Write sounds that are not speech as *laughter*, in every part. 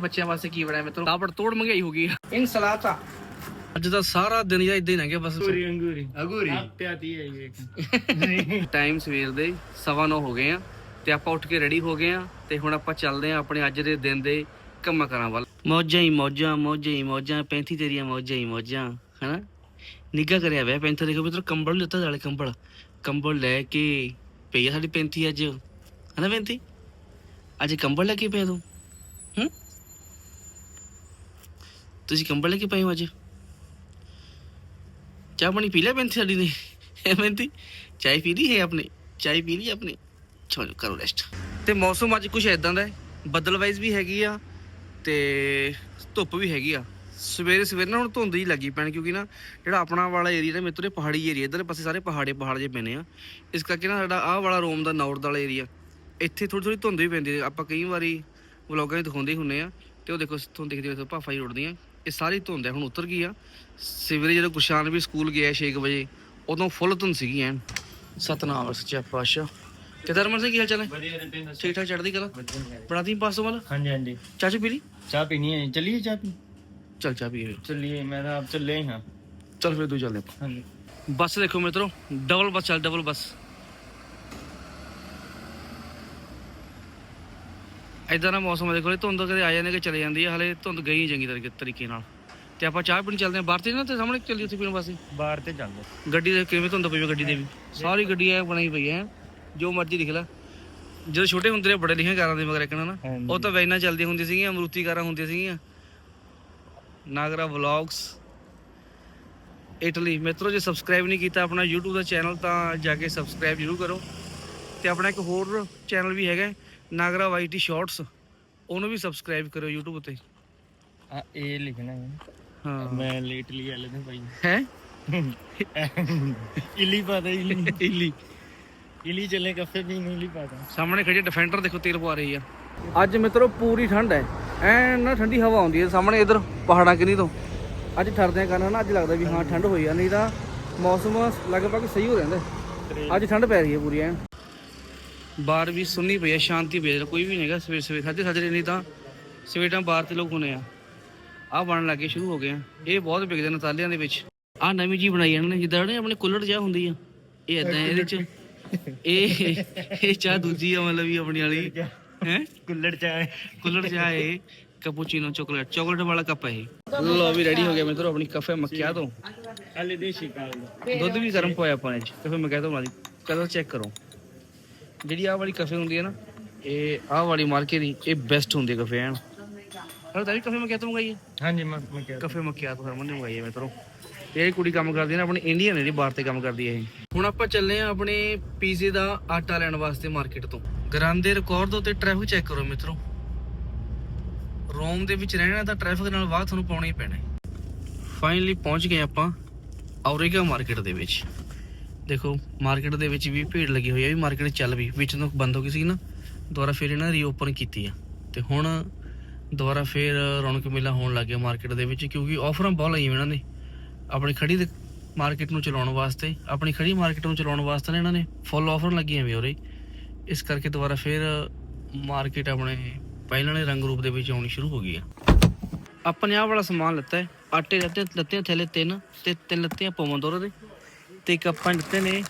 ਬੱਚਿਆਂ ਵਾਸਤੇ ਕੀ ਬਣਾਇਆ ਮਿੱਤਰੋ ਤਾਬੜ ਤੋੜ ਮਹਿੰਗਾਈ ਹੋ ਗਈ ਇਨ ਸਲਾਤਾ ਅੱਜ ਦਾ ਸਾਰਾ ਦਿਨ ਜਾਂ ਇਦਾਂ ਹੀ ਲੰਘਿਆ ਬਸ। ਅੰਗੂਰੀ ਅੰਗੂਰੀ। ਅਗੂਰੀ? ਪਿਆਦੀ ਹੈ ਇਹ ਟਾਈਮ ਸਵੇਰ ਦੇ 9:30 ਹੋ ਗਏ ਆ ਤੇ ਆਪਾਂ ਉੱਠ ਕੇ ਰੈਡੀ ਹੋ ਗਏ ਆ ਤੇ ਹੁਣ ਆਪਾਂ ਚੱਲਦੇ ਆ ਆਪਣੇ ਅੱਜ ਦੇ ਦਿਨ ਦੇ ਕੰਮਾਂ ਕਰਾਂ ਵੱਲ। ਮੌਜਾਂ ਹੀ ਮੌਜਾਂ ਮੌਜਾਂ ਹੀ ਮੌਜਾਂ ਪੈਂਤੀ ਤੇਰੀਆਂ ਮੌਜਾਂ ਹੀ ਮੌਜਾਂ ਹਨਾ? ਨਿੱਘਾ ਕਰਿਆ ਹੋਇਆ ਪੈਂਥਰ ਦੇਖੋ ਮਿੱਤਰੋ ਕੰਬਲ ਨੀ ਲਿੱਤਾ ਨਾਲੇ ਕੰਬਲ। ਕੰਬਲ ਲੈ ਕੇ ਪਈ ਆ ਸਾਡੀ ਪੈਂਤੀ ਅੱਜ। ਹਨਾ ਪੈਂਤੀ ਅੱਜ ਕੰਬਲ ਲੈ ਕੇ ਪਿਆ ਤੂੰ? ਹੂੰ? ਤੁਸੀਂ ਕੰਬਲ ਲੈ ਕੇ ਪਏ ਹੋ ਅੱਜ? ਚਾਹ ਪਾਣੀ ਪੀ ਲਿਆ ਪੈਂਤੀ ਸਾਡੀ ਨੇ? ਹੈ ਪੈਂਤੀ ਚਾय ਪੀ ਲਈ ਹੈ ਆਪਨੇ ਚਾय ਪੀ ਲਈ ਆਪਨੇ ਚਲੋ ਕਰੋ ਰੈਸਟ ਤੇ ਮੌਸਮ ਅੱਜ ਕੁਝ ਇਦਾਂ ਦਾ ਹੈ? ਬੱਦਲਵਾਈਜ਼ ਵੀ ਹੈਗੀ ਆ ਤੇ ਧੁੱਪ ਵੀ ਹੈਗੀ ਆ। ਸਵੇਰੇ ਸਵੇਰੇ ਨਾ ਹੁਣ ਧੁੰਦ ਹੀ ਲੱਗੀ ਪੈਣ ਕਿਉਂਕਿ ਨਾ ਜਿਹੜਾ ਆਪਣਾ ਵਾਲਾ ਏਰੀਆ ਨਾ ਮਿੱਤਰੇ ਪਹਾੜੀ ਏਰੀਆ ਇਧਰਲੇ ਪਾਸੇ ਸਾਰੇ ਪਹਾੜੇ ਪਹਾੜ ਜੇ ਪੈਨੇ ਆ। ਇਸ ਕਰਕੇ ਨਾ ਸਾਡਾ ਆਹ ਵਾਲਾ ਰੋਮ ਦਾ ਨੌਰਥ ਵਾਲਾ ਏਰੀਆ ਇੱਥੇ ਥੋੜੀ ਥੋੜੀ ਧੁੰਦ ਵੀ ਪੈਂਦੀ ਹੈ। ਆਪਾਂ ਕਈ ਵਾਰੀ ਵਲੌਗਾਂ 'ਚ ਦਿਖਾਉਂਦੇ ਹੀ ਹੁੰਨੇ ਆ। ਤੇ ਉਹ ਦੇਖੋ ਤੁਹਾਨੂੰ ਦਿਖਦੀ ਹੋਵੇ ਭਾਫਾ ਹੀ ਉੱਡਦੀਆਂ ਇਹ ਸਾਰੀ ਧੁੰਦ ਹੈ ਹੁਣ ਉਤਰ ਗਈ ਆ। ਸਵੇਰੇ ਜਦੋਂ ਗੁਸ਼ਾਨ ਵੀ ਸਕੂਲ ਗਿਆ 6 ਵਜੇ ਉਦੋਂ ਫੁੱਲ ਧੁੰਦ ਸੀਗੀ ਐਨ। ਸਤਨਾਮ ਸੱਚਾ ਪਾਤਸ਼ਾਹ। ਕਿਦਾਂ ਰਮਨ ਸਿੰਘ ਕੀ ਹਾਲ ਚਾਲ ਹੈ? ਠੀਕ ਠਾਕ ਚੜ੍ਹਦੀ ਕਲਾ? ਬਣਾਤੀ ਪਾਸੋਂ ਵਾਲਾ? ਹਾਂਜੀ ਹਾਂਜੀ। ਚਾਚੂ ਪੀ ਲਈ? ਚਾਹ ਪੀਣੀ ਹੈ। ਚਲਿਏ ਚਾਹ ਪੀ? ਚੱਲ ਚਾਹ ਪੀਏ। ਚਲਿਏ ਮੈਂ ਤਾਂ ਆਪ ਚੱਲੇ ਹੀ ਹਾਂ। ਚੱਲ ਫਿਰ ਦੂ ਚੱਲਦੇ ਆਪਾਂ। ਹਾਂਜੀ। ਬੱਸ ਦੇਖੋ ਮਿੱਤਰੋ ਡਬਲ ਬੱਸ ਚੱਲ ਡਬਲ ਬੱਸ। ਇਦਾਂ ਦਾ ਮੌਸਮ ਦੇਖੋ ਧੁੰਦ ਕਦੇ ਆ ਜਾਂਦੀ ਕਿ ਚਲੇ ਜਾਂਦੀ ਹੈ ਹਲੇ ਧੁੰਦ ਗਈ ਚੰਗੀ ਤਰੀਕੇ ਨਾਲ। ਤੇ ਆਪਾਂ ਚਾਹ ਪੀਣ ਚੱਲਦੇ ਹਾਂ ਬਾਹਰ ਤੇ ਨਾ ਤੇ ਸਾਹਮਣੇ ਚੱਲੀ ਉੱਥੇ ਪੀਣ ਵਾਸਤੇ। ਬਾਹਰ ਤੇ ਚੱਲਦੇ ਗੱਡੀ ਦੇ ਕਿਵੇਂ ਧੁੰਦ ਪਈ ਗੱਡੀ ਦੇ ਵੀ। ਸਾਰੀ ਗੱਡੀ ਐ ਬਣਾਈ ਪਈ ਐ ਜੋ ਮਰਜ਼ੀ ਦਿਖ ਲੈ। ਜਦੋਂ ਛੋਟੇ ਹੁੰਦੇ ਨੇ ਬੜੇ ਲਿਖੇ ਕਾਰਾਂ ਦੇ ਮਗਰ ਇੱਕਣਾ ਨਾ। ਉਹ ਤਾਂ ਵੈਨਾਂ ਚੱਲਦੀਆਂ ਹੁੰਦੀਆਂ ਸੀਗੀਆਂ ਅਮਰੂਤੀ ਕਾਰਾਂ ਹੁੰਦੀਆਂ ਸੀਗੀਆਂ। ਨਾਗਰਾ ਵਲੌਗਸ। ਇਟਲੀ। ਮਿੱਤਰੋ ਜੇ ਸਬਸਕ੍ਰਾਈਬ ਨਹੀਂ ਕੀਤਾ ਆਪਣਾ YouTube ਦਾ ਚੈਨਲ ਤਾਂ ਜਾ ਕੇ ਸਬਸਕ੍ਰਾਈਬ ਜ਼ਰੂਰ ਕਰੋ। ਤੇ ਆਪਣਾ ਇੱਕ ਹੋਰ ਚੈਨਲ ਵੀ ਹੈਗਾ ਨਾਗਰਾ ਵਾਈਟੀ ਸ਼ਾਰਟਸ ਉਹਨੂੰ ਵੀ ਸਬਸਕ੍ਰਾਈਬ ਕਰਿਓ YouTube ਤੇ। ਆ ਇਹ ਲਿਖਣਾ ਹੈ। ਹਾਂ। ਮੈਂ ਲੇਟ ਲਈ ਵਾਲੇ ਨੇ ਭਾਈ। ਹੈ? ਇਲੀ ਪਤਾ ਇਲੀ। ਇਲੀ। ਇਲੀ ਚੱਲੇ ਕਾਫੇ ਵੀ ਨਹੀਂ ਇਲੀ ਪਤਾ ਸਾਹਮਣੇ ਖੜੀ ਡਿਫੈਂਡਰ ਦੇਖੋ ਤੇਲ ਪਵਾ ਰਹੀ ਆ। ਅੱਜ ਮਿੱਤਰੋ ਪੂਰੀ ਠੰਡ ਹੈ। ਐਨ ਨਾ ਠੰਡੀ ਹਵਾ ਆਉਂਦੀ ਹੈ ਸਾਹਮਣੇ ਇਧਰ ਪਹਾੜਾਂ ਕਿਨੀ ਤੋਂ। ਅੱਜ ਠਰਦਿਆਂ ਕਾਰਨ ਨਾ ਅੱਜ ਲੱਗਦਾ ਵੀ ਹਾਂ ਠੰਡ ਹੋਈ ਆ ਨਹੀਂ ਤਾਂ ਮੌਸਮ ਲਗਭਗ ਸਹੀ ਹੋ ਰਹਿੰਦਾ ਹੈ। ਅੱਜ ਠੰਡ ਪੈ ਰਹੀ ਹੈ ਪੂਰੀ ਐਨ। ਬਾਹਰ ਵੀ ਸੁੰਨੀ ਪਈ ਹੈ ਸ਼ਾਂਤੀ ਪਈ ਹੈ ਕੋਈ ਵੀ ਨਹੀਂ ਹੈਗਾ ਸਵੇਰ ਸਵੇਰ ਸਾਜੇ ਸਾਜਰੇ ਨਹੀਂ ਤਾਂ ਸਵੇਰ ਬਾਹਰ ਤੇ ਲੋਕ ਹੁੰਨੇ ਆ। ਆਹ ਬਣਨ ਲੱਗੇ ਸ਼ੁਰੂ ਹੋ ਗਏ ਆ। ਇਹ ਬਹੁਤ ਵਿਕਦੇ ਨੇ ਤਾਲਿਆਂ ਦੇ ਵਿੱਚ। ਆਹ ਨਵੀਂ ਜੀ ਬਣਾਈ ਇਹਨਾਂ ਨੇ ਜਿੱਦਾਂ ਨੇ ਆਪਣੇ ਕੁੱਲੜ ਜਿਹਾ ਹੁੰਦੀ ਆ। ਇਹ ਏਦਾਂ ਇਹਦੇ ਚ ਇਹ ਇਹ ਚਾਹ ਦੂਜੀ ਆ ਮਤਲਬ ਵੀ ਆਪਣੀ ਵਾਲੀ। ਹੈ? ਕੁੱਲੜ ਚਾਹ ਕੁੱਲੜ ਚਾਹ ਇਹ ਕੈਪੂਚੀਨੋ ਚਾਕਲੇਟ ਚਾਕਲੇਟ ਵਾਲਾ ਕੱਪ ਹੈ ਇਹ। ਲੋ ਵੀ ਰੈਡੀ ਹੋ ਗਿਆ ਮਿੱਤਰੋ ਆਪਣੀ ਕਫੇ ਮੱਕਿਆ ਤੋਂ। ਹਲੇ ਦੇਸ਼ੀ ਕਾਲ। ਦੁੱਧ ਵੀ ਗਰਮ ਪਾਇਆ ਆਪਾਂ ਨੇ ਚ ਕਫੇ ਮੱਕਿਆ ਤੋਂ ਵਾਲੀ ਕਲਰ ਚੈੱਕ ਕਰੋ। ਜਿਹੜੀ ਆਹ ਵਾਲੀ ਕਫੇ ਹੁੰਦੀ ਹੈ ਨਾ ਇਹ ਆਹ ਵਾਲੀ ਮਾਰਕੇ ਦੀ ਇਹ ਬੈਸਟ ਹੁੰਦੀ ਹੈ ਕਫੇ ਐਨ। ਹਰ ਤਾਂ ਵੀ ਕਫੇ ਮੱਕਿਆ ਤੋਂ ਮੰਗਾਈ ਹੈ? ਹਾਂਜੀ ਮੈਂ ਮੈਂ ਕਿਹਾ ਕਫੇ ਮੱਕਿਆ ਤੋਂ ਹਰਮਨ ਨੇ ਮੰਗਾਈ ਹੈ ਮਿੱਤਰੋ ਇਹ ਕੁੜੀ ਕੰਮ ਕਰਦੀ ਹੈ ਨਾ ਆਪਣੀ ਇੰਡੀਅਨ ਜਿਹੜੀ ਬਾਹਰ ਤੇ ਕੰਮ ਕਰਦੀ ਹੈ ਇਹ। ਹੁਣ ਆਪਾਂ ਚੱਲੇ ਆ ਆਪਣੇ ਪੀਜ਼ੇ ਦਾ ਆਟਾ ਲੈਣ ਵਾਸਤੇ ਮਾਰਕੀਟ ਤੋਂ। ਗਰਾਂਦੇ ਰਿਕਾਰਡ ਤੋਂ ਤੇ ਟ੍ਰੈਫਿਕ ਚੈੱਕ ਕਰੋ ਮਿੱਤਰੋ। ਰੋਮ ਦੇ ਵਿੱਚ ਰਹਿਣਾ ਤਾਂ ਟ੍ਰੈਫਿਕ ਨਾਲ ਵਾਹ ਤੁਹਾਨੂੰ ਪਾਉਣਾ ਹੀ ਪੈਣਾ ਫਾਈਨਲੀ ਪਹੁੰਚ ਗਏ ਆਪਾਂ ਔਰੇਗਾ ਮਾਰਕੀਟ ਦੇ ਵਿੱਚ। ਦੇਖੋ ਮਾਰਕੀਟ ਦੇ ਵਿੱਚ ਵੀ ਭੀੜ ਲੱਗੀ ਹੋਈ ਹੈ ਵੀ ਮਾਰਕੀਟ ਚੱਲ ਵੀ, ਵਿੱਚ ਤੋਂ ਬੰਦ ਹੋ ਗਈ ਸੀ ਨਾ, ਦੁਬਾਰਾ ਫਿਰ ਇਹਨਾਂ ਰੀਓਪਨ ਕੀਤੀ ਆ। ਤੇ ਹੁਣ ਦੁਬਾਰਾ ਫਿਰ ਰੌਣਕ ਮੇਲਾ ਹੋਣ ਲੱਗ ਗਿਆ ਮਾਰਕੀਟ ਦੇ ਵਿੱਚ, ਕਿਉਂਕਿ ਆਫਰਾਂ ਬਹੁਤ ਲਾਈਆਂ ਇਹਨਾਂ ਨੇ। ਆਪਣੀ ਖੜੀ ਦੇ ਮਾਰਕੀਟ ਨੂੰ ਚਲਾਉਣ ਵਾਸਤੇ, ਆਪਣੀ ਖੜੀ ਮਾਰਕੀਟ ਨੂੰ ਚਲਾਉਣ ਵਾਸਤੇ ਨਾ ਇਹਨਾਂ ਨੇ ਫੁੱਲ ਆਫਰ ਲੱਗੀਆਂ ਵੀ ਉਰੇ। ਇਸ ਕਰਕੇ ਦੁਬਾਰਾ ਫਿਰ ਮਾਰਕੀਟ ਆਪਣੇ ਪਹਿਲਾਂ ਵਾਲੇ ਰੰਗ ਰੂਪ ਦੇ ਵਿੱਚ ਆਉਣੀ ਸ਼ੁਰੂ ਹੋ ਗਈ ਆ। ਆਪਣੇ ਨੇ ਆਹ ਵਾਲਾ ਸਮਾਨ ਲੱਤਾ ਆਟੇ ਲੱਤੇ ਲੱਤੇ ਥੈਲੇ ਤਿੰਨ ਤੇ ਤਿੰਨ ਲੱਤੀਆਂ ਪੋਮੋਦੋਰੋ ਦੇ। ਤੇ ਇੱਕ ਆਪਾਂ ਲਿੱਤੇ ਨੇ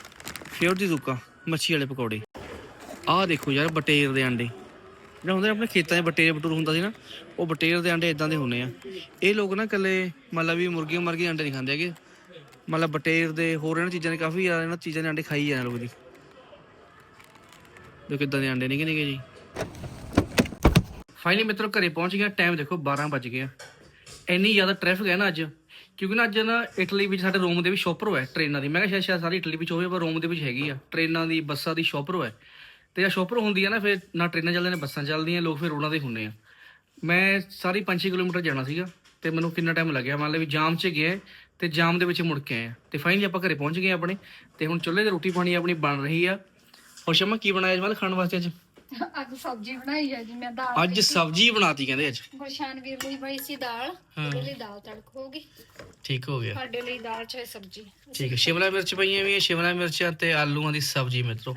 ਫਿਓਰ ਦੀ ਦੁਕਾ ਮੱਛੀ ਵਾਲੇ ਪਕੌੜੇ। ਆਹ ਦੇਖੋ ਯਾਰ, ਬਟੇਰ ਦੇ ਅੰਡੇ ਜਿਹੜਾ ਹੁੰਦੇ ਨੇ, ਆਪਣੇ ਖੇਤਾਂ 'ਚ ਬਟੇਰ ਬਟੂਰ ਹੁੰਦਾ ਸੀ ਨਾ, ਉਹ ਬਟੇਰ ਦੇ ਅੰਡੇ ਇਦਾਂ ਦੇ ਹੁੰਦੇ ਆ। ਇਹ ਲੋਕ ਨਾ ਇਕੱਲੇ, ਮਤਲਬ ਵੀ ਮੁਰਗੀਆਂ ਮਰਗੀਆਂ ਅੰਡੇ ਨਹੀਂ ਖਾਂਦੇ ਹੈਗੇ। ਮਤਲਬ ਬਟੇਰ ਦੇ ਹੋਰ ਇਹਨਾਂ ਚੀਜ਼ਾਂ ਦੇ ਕਾਫੀ ਜ਼ਿਆਦਾ ਇਹਨਾਂ ਚੀਜ਼ਾਂ ਦੇ ਅੰਡੇ ਖਾਈ ਜਾਂਦੇ ਲੋਕ ਜੀ ਦੇਖੋ ਕਿੱਦਾਂ ਦੇ ਅੰਡੇ ਨਿੱਕੇ ਨਿੱਕੇ ਜੀ। ਫਾਈਨਲੀ ਮਿੱਤਰੋ ਘਰੇ ਪਹੁੰਚ ਗਿਆ ਟਾਈਮ ਦੇਖੋ 12 ਵੱਜ ਗਿਆ ਇੰਨੀ ਜ਼ਿਆਦਾ ਟ੍ਰੈਫਿਕ ਹੈ ਨਾ ਅੱਜ। ਕਿਉਂਕਿ ਨਾ ਅੱਜ ਨਾ ਇਟਲੀ ਵਿੱਚ ਸਾਡੇ ਰੋਮ ਦੇ ਵਿੱਚ ਸ਼ੋਪਰ ਹੋਇਆ ਟ੍ਰੇਨਾਂ ਦੀ ਮੈਂ ਕਿਹਾ ਸ਼ਾਇਦ ਸ਼ਾਇਦ ਸਾਰੀ ਇਟਲੀ ਵਿੱਚ ਹੋਵੇ, ਪਰ ਰੋਮ ਦੇ ਵਿੱਚ ਹੈਗੀ ਆ। ਟ੍ਰੇਨਾਂ ਦੀ ਬੱਸਾਂ ਦੀ ਸ਼ੋਪਰ ਹੋਇਆ ਤੇ ਆ ਸ਼ੋਪਰ ਹੁੰਦੀ ਆ ਨਾ, ਫਿਰ ਨਾ ਟ੍ਰੇਨਾਂ ਚੱਲਦੀਆਂ, ਨੇ ਬੱਸਾਂ ਚੱਲਦੀਆਂ, ਲੋਕ ਫਿਰ ਉਹਨਾਂ ਦੇ ਹੁੰਨੇ ਆ। ਮੈਂ ਸਾਰੀ 5-6 ਕਿਲੋਮੀਟਰ ਜਾਣਾ ਸੀਗਾ, ਤੇ ਮੈਨੂੰ ਕਿੰਨਾ ਟਾਈਮ ਲੱਗਿਆ। ਮੰਨ ਲਓ ਵੀ ਜਾਮ 'ਚ ਗਏ ਤੇ ਜਾਮ ਦੇ ਵਿੱਚ ਮੁੜ ਕੇ ਆਏ ਆ ਤੇ ਫਾਈਨਲੀ ਆਪਾਂ ਘਰੇ ਪਹੁੰਚ ਗਏ ਆਪਣੇ, ਤੇ ਹੁਣ ਚੁੱਲ੍ਹੇ ਤੇ ਰੋਟੀ ਪਾਣੀ ਆਪਣੀ ਬਣ ਰਹੀ ਆ। ਹੋਰ ਸ਼ਮਾ, ਕੀ ਬਣਾਇਆ ਜਮਾਲ ਖਾਣ ਵਾਸਤੇ ਅੱਜ? ਅੱਜ ਸਬਜ਼ੀ ਬਣਾਈ ਹੈ ਜੀ ਮੈਂ ਦਾਲ ਅੱਜ ਸਬਜ਼ੀ ਬਣਾਤੀ ਕਹਿੰਦੇ ਅੱਜ। ਗੁਰਸ਼ਾਨ ਵੀਰ ਲਈ ਬਈ ਸੀ ਦਾਲ ਉਹਦੇ ਲਈ ਦਾਲ ਤੜਕ ਹੋਗੀ ਠੀਕ ਹੋ ਗਿਆ। ਸਾਡੇ ਲਈ ਦਾਲ ਚਾਹੇ ਸਬਜ਼ੀ। ਠੀਕ ਹੈ ਸ਼ਿਮਲਾ ਮਿਰਚ ਪਈਆਂ ਵੀ ਹੈ ਸ਼ਿਮਲਾ ਮਿਰਚਾਂ ਤੇ ਆਲੂਆਂ ਦੀ ਸਬਜ਼ੀ ਮਿੱਤਰੋ।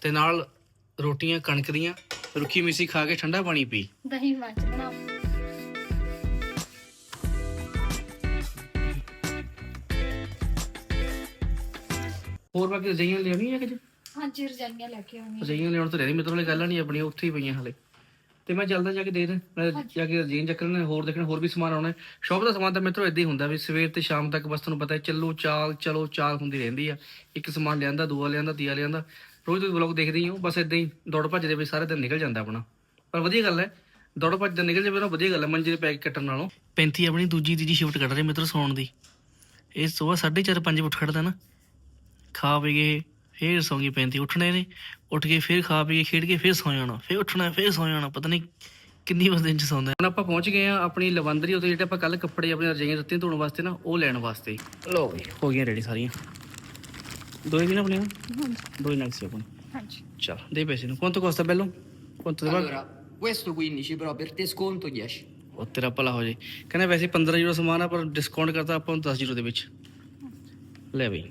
ਤੇ ਨਾਲ ਰੋਟੀਆਂ ਕਣਕ ਦੀਆਂ ਰੁੱਖੀ ਮਿੱਸੀ ਖਾ ਕੇ ਠੰਡਾ ਪਾਣੀ ਪੀ। ਦਹੀਂ ਮੱਚ ਬਣਾਓ ਹੋਰ ਬਾਕੀ ਰਜਾਈਆਂ ਲਿਆਉਣੀ ਹੈ ਕਿ ਹਾਂਜੀ ਰਜਾਈਆਂ ਲੈ ਕੇ ਆਉਣੀ ਰਜਾਈਆਂ ਲਿਆਉਣ ਤੋਂ ਰਹਿਦੀ ਮੇਰੇ ਕੋਲ ਗੱਲ ਨਹੀਂ ਆਪਣੀ ਉੱਥੇ ਹੀ ਪਈਆਂ ਹਲੇ। ਤੇ ਮੈਂ ਚੱਲਦਾ ਜਾ ਕੇ ਦੇਖ ਮੈਂ ਜਾ ਕੇ ਰਜੀਨ ਚੱਕਰ ਨੇ ਹੋਰ ਦੇਖਣਾ ਹੋਰ ਵੀ ਸਮਾਨ ਆਉਣਾ ਸ਼ੌਪ ਦਾ ਸਮਾਨ ਤਾਂ ਮਿੱਤਰੋ ਇਦਾਂ ਹੀ ਹੁੰਦਾ ਵੀ ਸਵੇਰ ਤੇ ਸ਼ਾਮ ਤੱਕ ਬਸ ਤੁਹਾਨੂੰ ਪਤਾ ਹੈ ਚੱਲੋ ਚਾਲ ਚਲੋ ਚਾਲ ਹੁੰਦੀ ਰਹਿੰਦੀ ਆ। ਇੱਕ ਸਮਾਨ ਲਿਆਂਦਾ ਦੂਆ ਲਿਆਂਦਾ ਤੀਆ ਲਿਆਂਦਾ। ਰੋਜ਼ ਤੁਸੀਂ ਵਲੌਗ ਦੇਖਦੇ ਹੀ ਹੋ ਬਸ ਇਦਾਂ ਹੀ ਦੌੜ ਭੱਜ ਦੇ ਵਿੱਚ ਸਾਰੇ ਦਿਨ ਨਿਕਲ ਜਾਂਦਾ ਆਪਣਾ। ਪਰ ਵਧੀਆ ਗੱਲ ਹੈ ਦੌੜ ਭੱਜ ਦਾ ਨਿਕਲ ਜਾਵੇ ਨਾ ਵਧੀਆ ਗੱਲ ਹੈ ਮੰਜੇ ਦੇ ਪੈਕ ਕੱਟਣ ਨਾਲੋਂ। 35 ਆਪਣੀ ਦੂਜੀ ਤੀਜੀ ਸ਼ਿਫਟ ਕੱਢ ਰਹੇ ਮਿੱਤਰ ਸੌਣ ਦੀ। ਇਹ ਸਵੇਰ 4:30 5 ਉੱਠ ਖੜਦਾ ਨਾ। ਖਾ ਪੀ ਕੇ ਫੇਰ ਸੌਂ ਗਈ 35 ਉੱਠਣੇ ਨੇ। ਉੱਠ ਕੇ ਫੇਰ ਖਾ ਪੀ ਕੇ ਖੇਡ ਕੇ ਫੇਰ ਸੌ ਜਾਣਾ ਫੇਰ ਉੱਠਣਾ ਫੇਰ ਸੌ ਜਾਣਾ ਪਤਾ ਨਹੀਂ ਕਿੰਨੀ ਵਾਰ ਦਿਨ ਚ ਸੌਂਦਾ ਹੁਣ ਆਪਾਂ ਪਹੁੰਚ ਗਏ ਆ ਆਪਣੀ ਲਵੰਦਰੀ ਉੱਤੇ ਜਿਹੜੇ ਆਪਾਂ ਕੱਲ ਕੱਪੜੇ ਆਪਣੇ ਰਜਾਈਆਂ ਦਿੱਤੀਆਂ ਧੋਣ ਵਾਸਤੇ ਨਾ ਉਹ ਲੈਣ ਵਾਸਤੇ। ਲੋ ਬਈ ਹੋ ਗਈਆਂ ਰੈਡੀ ਸਾਰੀਆਂ। ਦੋਏ ਵੀ ਨਾ ਆਪਣੀਆਂ ਦੋਏ ਨਗ ਸੀ ਆਪਣੇ। ਹਾਂਜੀ। ਚਲ ਦੇ ਪੈਸੇ ਨੂੰ। quanto costa bello quanto ਦੇਵਾ Allora, questo 15, però per te sconto 10. ਉਹ ਤੇਰਾ ਭਲਾ ਹੋ ਜੇ। ਕਹਿੰਦਾ ਵੈਸੇ 15 ਯੂਰੋ ਸਮਾਨ ਆ ਪਰ ਡਿਸਕਾਊਂਟ ਕਰਤਾ ਆਪਾਂ ਨੂੰ 10 ਯੂਰੋ ਦੇ ਵਿੱਚ। ਲੈ ਬਈ।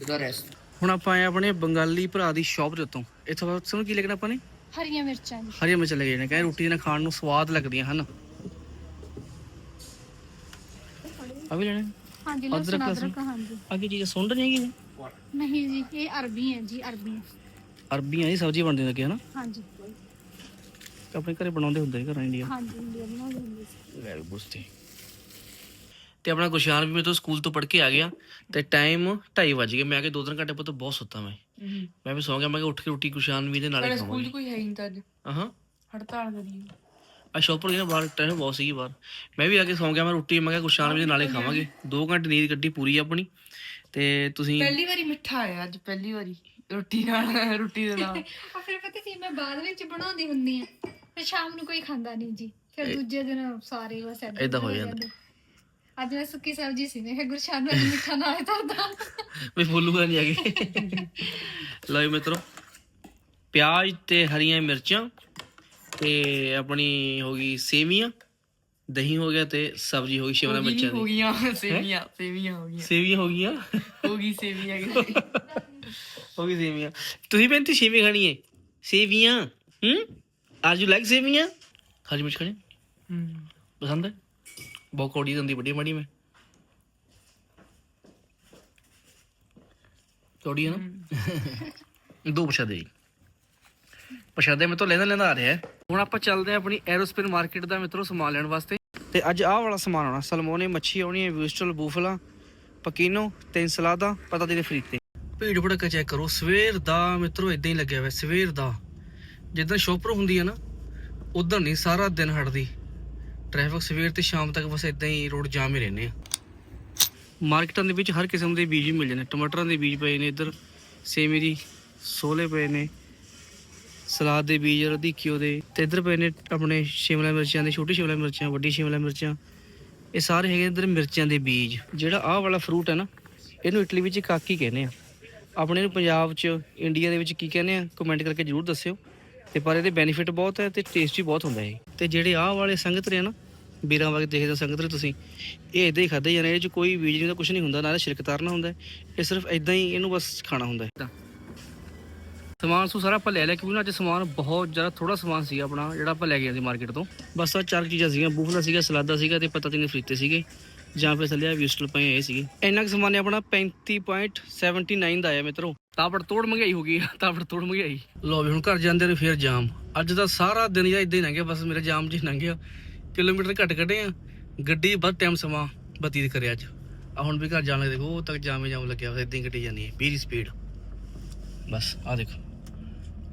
Ti do il resto. ਹੁਣ ਆਪਾਂ ਆਏ ਆਪਣੇ ਬੰਗਾਲੀ ਭਰਾ ਦੀ ਸ਼ਾਪ ਦੇ ਉੱਤੋਂ। ਇੱਥੋਂ ਸਾਨੂੰ ਕੀ ਲੱਗਣਾ ਆਪਾਂ ਨੇ? ਹਰੀਆਂ ਮਿਰਚਾਂ ਜੀ। ਹਰੀਆਂ ਮਿਰਚਾਂ ਲੱਗੇ ਨੇ ਕਹਿੰਦੇ ਰੋਟੀ ਦੇ ਨਾਲ ਖਾਣ ਨੂੰ ਸਵਾਦ ਲੱਗਦੀਆਂ ਹਨ। ਆ ਵੀ ਲੈਣੇ ਹਾਂਜੀ ਲਸਣ। ਅਦਰਕ ਹਾਂਜੀ। ਅੱਗੇ ਚੀਜ਼ ਸੁੰਡ ਨਹੀਂ ਹੈਗੀ? ਨਹੀਂ ਜੀ ਇਹ ਅਰਬੀ ਹੈ ਜੀ ਅਰਬੀ। ਅਰਬੀਆਂ ਦੀ ਸਬਜ਼ੀ ਬਣਦੀ ਲੱਗੀ ਹੈ ਨਾ? ਹਾਂਜੀ। ਆਪਣੇ ਘਰੇ ਬਣਾਉਂਦੇ ਹੁੰਦੇ ਘਰਾਂ ਇੰਡੀਆ। ਹਾਂਜੀ ਇੰਡੀਆ ਬਣਾ ਦਿੰਦੇ ਸੀ। ਵੈਰੀ ਬੁਸਤੇ ਤੇ ਆਪਣਾ ਗੁਸ਼ਾਨ ਵੀ ਮੇਰੇ ਤੋਂ ਸਕੂਲ ਤੋਂ ਪੜ੍ਹ ਕੇ ਆ ਗਿਆ ਤੇ ਟਾਈਮ 2:30 ਵਜ ਗਏ। ਮੈਂ ਆ ਕੇ 2-3 ਘੰਟੇ ਪੁੱਤ ਬਹੁਤ ਸੁੱਤਾ ਮੈਂ। ਮੈਂ ਵੀ ਸੌਂ ਗਿਆ ਮੈਂ ਕਿ ਉੱਠ ਕੇ ਰੋਟੀ ਗੁਸ਼ਾਨ ਵੀ ਦੇ ਨਾਲ ਹੀ ਖਾਵਾਂਗੇ। ਕੋਈ ਹੈ ਨਹੀਂ ਤਾਂ ਅੱਜ। ਹਾਂ ਹੜਤਾਲ ਕਰੀ ਆ ਸ਼ੌਪਰ ਗਿਆ ਬਾਹਰ ਟਾਈਮ ਬਹੁਤ ਸੀਗੀ ਬਾਹਰ। ਮੈਂ ਵੀ ਆ ਕੇ ਸੌਂ ਗਿਆ ਮੈਂ ਰੋਟੀ ਮੈਂ ਕਿਹਾ ਗੁਸ਼ਾਨ ਵੀ ਦੇ ਨਾਲੇ ਖਾਵਾਂਗੇ। 2 ਘੰਟੇ ਨੀਂਦ ਕੱਢੀ ਪੂਰੀ ਆਪਣੀ। ਤੇ ਤੁਸੀਂ ਪਹਿਲੀ ਵਾਰੀ ਮਿੱਠਾ ਆਇਆ ਅੱਜ ਪਹਿਲੀ ਵਾਰੀ। ਰੋਟੀ ਨਾਲ ਰੋਟੀ ਦੇ ਨਾਲ। *laughs* ਆ ਫਿਰ ਪਤਾ ਕੀ ਮੈਂ ਬਾਅਦ ਵਿੱਚ ਬਣਾਉਂਦੀ ਹੁੰਦੀ ਆ ਫਿਰ ਸ਼ਾਮ ਨੂੰ ਕੋਈ ਖਾਂਦਾ ਨਹੀਂ ਜੀ। ਫਿਰ ਦੂਜੇ ਦਿਨ ਸਾਰੇ ਬਸ ਹੋ ਹੀ ਜਾਂਦਾ। ਅੱਜ ਮੈਂ ਸੁੱਕੀ ਸਬਜ਼ੀ ਸੀ ਮੈਂ ਕਿਹਾ ਗੁਰਸ਼ਾਨ ਨੂੰ ਅੱਜ ਮਿੱਠਾ ਨਾਲ ਤਰਦਾ ਵੀ ਫੁੱਲੂਗਾ ਨਹੀਂ ਆਗੇ ਲਓ ਜੀ ਮਿੱਤਰੋ ਪਿਆਜ਼ ਤੇ ਹਰੀਆਂ ਮਿਰਚਾਂ ਤੇ ਆਪਣੀ ਹੋ ਗਈ ਸੇਵੀਆਂ ਦਹੀਂ ਹੋ ਗਿਆ ਤੇ ਸਬਜ਼ੀ ਹੋ ਗਈ ਸ਼ਿਮਲਾ ਮਿਰਚਾਂ ਹੋ ਦੀ ਗਈਆਂ ਸੇਵੀਆਂ ਸੇਵੀਆਂ ਹੋ ਗਈਆਂ। ਸੇਵੀਆਂ ਹੋ ਗਈਆਂ? ਹੋ ਗਈ ਸੇਵੀਆਂ ਹੋ ਗਈ ਸੇਵੀਆਂ। ਤੁਸੀਂ ਬੈਂਤੀ ਸੇਵੀਆਂ ਖਾਣੀ ਹੈ ਸੇਵੀਆਂ ਹੂੰ? ਆਰ ਯੂ ਲਾਈਕ ਸੇਵੀਆਂ? ਹਰੀ ਮਿਰਚ ਖਾਣੀ? ਹੂੰ। ਪਸੰਦ ਹੈ? ਬਹੁਤ ਕੌੜੀ ਹੁੰਦੀ ਵੱਡੀ ਮਾੜੀ ਮੈਂ। ਕੌੜੀ ਹੈ ਨਾ? ਦੋ ਪ੍ਰਸ਼ਾਦੇ ਪ੍ਰਸ਼ਾਦੇ ਮੈਂ ਤੋਂ ਲੈਂਦਾ ਲੈਂਦਾ ਆ ਰਿਹਾ। ਹੁਣ ਆਪਾਂ ਚੱਲਦੇ ਹਾਂ ਆਪਣੀ ਐਰੋਸਪੇਸ ਮਾਰਕੀਟ ਦਾ ਮਿੱਤਰੋ ਸਮਾਨ ਲੈਣ ਵਾਸਤੇ। ਤੇ ਅੱਜ ਆਹ ਵਾਲਾ ਸਮਾਨ ਆਉਣਾ ਸਲਮੋਨੇ ਮੱਛੀ ਆਉਣੀ ਹੈ ਵਿਸਟਲ ਬੂਫਲਾ ਪਕੀਨੋ ਤੇ ਸਲਾਦਾ ਪਤਾ ਦੇ ਫਰੀਤੇ ਭੀੜ ਭੜਕਾ ਚੈੱਕ ਕਰੋ ਸਵੇਰ ਦਾ ਮਿੱਤਰੋ ਇਦਾਂ ਹੀ ਲੱਗਿਆ ਹੋਇਆ ਸਵੇਰ ਦਾ। ਜਿੱਦਾਂ ਸ਼ੋਪਰ ਹੁੰਦੀ ਹੈ ਨਾ ਉਦੋਂ ਨਹੀਂ ਸਾਰਾ ਦਿਨ ਹਟਦੀ। ਟ੍ਰੈਫਿਕ ਸਵੇਰ ਤੇ ਸ਼ਾਮ ਤੱਕ ਬਸ ਇਦਾਂ ਹੀ ਰੋਡ ਜਾਮ ਹੀ ਰਹਿੰਦੇ ਆ। ਮਾਰਕੀਟਾਂ ਦੇ ਵਿੱਚ ਹਰ ਕਿਸਮ ਦੇ ਬੀਜ ਵੀ ਮਿਲ ਜਾਂਦੇ ਟਮਾਟਰਾਂ ਦੇ ਬੀਜ ਪਏ ਨੇ ਇੱਧਰ, ਸੇਮੀ ਦੀ ਸੋਲੇ ਪਏ ਨੇ, ਸਲਾਦ ਦੇ ਬੀਜ ਰਧੀਕਿਓ ਦੇ, ਤੇ ਇੱਧਰ ਪਏ ਨੇ ਆਪਣੇ ਸ਼ਿਮਲਾ ਮਿਰਚਾਂ ਦੇ, ਛੋਟੀ ਸ਼ਿਮਲਾ ਮਿਰਚਾਂ, ਵੱਡੀ ਸ਼ਿਮਲਾ ਮਿਰਚਾਂ। ਇਹ ਸਾਰੇ ਹੈਗੇ ਇੱਧਰ ਮਿਰਚਾਂ ਦੇ ਬੀਜ। ਜਿਹੜਾ ਆਹ ਵਾਲਾ ਫਰੂਟ ਹੈ ਨਾ, ਇਹਨੂੰ ਇਟਲੀ ਵਿੱਚ ਕਾਕੀ ਕਹਿੰਦੇ ਆ। ਆਪਣੇ ਨੂੰ ਪੰਜਾਬ 'ਚ, ਇੰਡੀਆ ਦੇ ਵਿੱਚ ਕੀ ਕਹਿੰਦੇ ਆ ਕਮੈਂਟ ਕਰਕੇ ਜਰੂਰ ਦੱਸਿਓ। ਤੇ ਪਰ ਇਹਦੇ ਬੈਨੀਫਿਟ ਬਹੁਤ ਹੈ ਤੇ ਟੇਸਟੀ ਬਹੁਤ ਹੁੰਦਾ ਇਹ। ਤੇ ਜਿਹੜੇ ਆਹ ਵਾਲੇ ਸੰਗਤਰੇ ਆ ਨਾ ਬੀਰਾਂ ਵਾਲੇ ਦੇਖਦੇ ਹੋ ਸੰਗਤਰੇ ਤੁਸੀਂ, ਇਹ ਇਦਾਂ ਹੀ ਖਾਦੇ ਜਾਂਦੇ ਇਹ 'ਚ ਕੋਈ ਬੀਜ ਨਹੀਂ ਹੁੰਦਾ ਕੁਝ ਨਹੀਂ ਹੁੰਦਾ, ਨਾਲੇ ਛਿਲਕ ਤਾਰਨਾ ਹੁੰਦਾ ਇਹ ਸਿਰਫ ਇਦਾਂ ਹੀ ਇਹਨੂੰ ਬਸ ਖਾਣਾ ਹੁੰਦਾ ਹੈ। ਸਮਾਨ ਸੂ ਸਾਰਾ ਆਪਾਂ ਲੈ ਲਿਆ, ਕਿਉਂਕਿ ਨਾ ਅੱਜ ਸਮਾਨ ਬਹੁਤ ਜ਼ਿਆਦਾ ਥੋੜਾ ਸਮਾਨ ਸੀ ਆਪਣਾ, ਜਿਹੜਾ ਆਪਾਂ ਲੈ ਗਏ ਸੀ ਮਾਰਕੀਟ ਤੋਂ। ਬਸ ਆ ਚਾਰ ਚੀਜ਼ਾਂ ਸੀਗੀਆਂ, ਬੂਫਲਾ ਸੀਗਾ, ਸਲਾਦਾ ਸੀਗਾ ਤੇ ਪਤਾ ਤਿੰਨ ਫਰੀਤੇ ਸੀਗੇ, ਜਾਂ ਫਿਰ ਥੱਲੇ ਵਿਸਟਲ ਪਏ ਇਹ ਸੀਗੇ। ਇੰਨਾ ਕੁ ਸਮਾਨ ਨੇ ਆਪਣਾ 35.79 ਦਾ ਆਇਆ ਮਿੱਤਰੋ। ਤਾਬੜ ਤੋੜ ਮਹਿੰਗਾਈ ਹੋ ਗਈ ਤਾਪੜ ਤੋੜ ਮਹਿੰਗਾਈ। ਲੋ ਵੀ ਹੁਣ ਘਰ ਜਾਂਦੇ ਨੇ ਫੇਰ ਜਾਮ। ਅੱਜ ਦਾ ਸਾਰਾ ਦਿਨ ਜਾਂ ਇਦਾਂ ਹੀ ਲੰਘਿਆ ਬਸ ਮੇਰਾ ਜਾਮ ਜੀ ਲੰਘਿਆ ਕਿਲੋਮੀਟਰ ਘੱਟ ਕੱਢੇ ਆ, ਗੱਡੀ ਵੱਧ ਟਾਈਮ ਸਮਾਂ ਬਤੀਤ ਕਰਿਆ ਅੱਜ। ਆ ਹੁਣ ਵੀ ਘਰ ਜਾਣ ਲੱਗੇ ਦੇਖੋ ਉਹ ਤੱਕ ਜਾਮੇ ਜਾਮ ਲੱਗਿਆ ਬਸ ਇਦਾਂ ਹੀ ਗੱਡੀ ਜਾਂਦੀ ਹੈ 20 ਸਪੀਡ ਬਸ ਆ ਦੇਖੋ